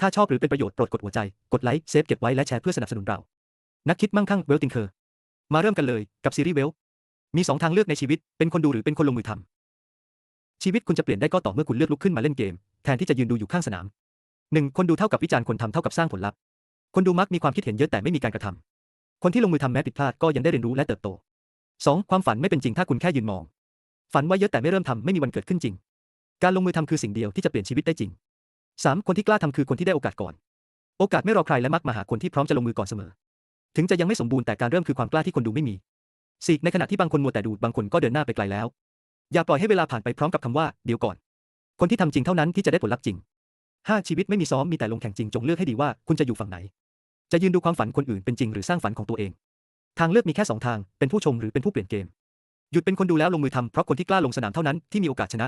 ถ้าชอบหรือเป็นประโยชน์โปรดกดหัวใจ กดไลค์เซฟเก็บไว้และแชร์เพื่อสนับสนุนเรา นักคิดมั่งคั่งเวลติงเคอร์มาเริ่มกันเลยกับซีรีส์เวลมีสองทางเลือกในชีวิต เป็นคนดูหรือเป็นคนลงมือทำชีวิตคุณจะเปลี่ยนได้ก็ต่อเมื่อคุณเลือกลุกขึ้นมาเล่นเกม แทนที่จะยืนดูอยู่ข้างสนามหนึ่งคนดูเท่ากับวิจารณ์คนทำเท่ากับสร้างผลลัพธ์คนดูมักมีความคิดเห็นเยอะแต่ไม่มีการกระทำคนที่ลงมือทำแม้ผิดพลาดก็ยังได้เรียนรู้และเติบโตสองความฝันไม่เป็นจริงถ้าคุณแค่ยืนมอง ฝันไว้เยอะแต่ไม่เริ่มทำไม่มีวันเกิดขึ้นจริง การลงมือทำคือสิ่งเดียวที่จะเปลี่ยนชีวิตได้จริง 3. คนที่กล้าทำคือคนที่ได้โอกาสก่อน โอกาสไม่รอใครและมักมาหาคนที่พร้อมจะลงมือก่อนเสมอ ถึงจะยังไม่สมบูรณ์แต่การเริ่มคือความกล้าที่คนดูไม่มี 4. ในขณะที่บางคนมัวแต่ดูบางคนก็เดินหน้าไปไกลแล้ว อย่าปล่อยให้เวลาผ่านไปพร้อมกับคำว่าเดี๋ยวก่อน คนที่ทำจริงเท่านั้นที่จะได้ผลลัพธ์จริง 5. ชีวิตไม่มีซ้อมมีแต่ลงแข่งจริงจงเลือกให้ดีว่าคุณจะอยู่ฝั่งไหน จะยืนดูความฝันคนอื่นเป็นจริงหรือสร้างฝันของตัวเอง ทางเลือกมีแค่สองทาง เป็นผู้ชมหรือเป็นผู้เปลี่ยนเกม หยุดเป็นคนดูแล้วลงมือทำเพราะคนที่กล้าลงสนามเท่านั้นที่มีโอกาสชนะ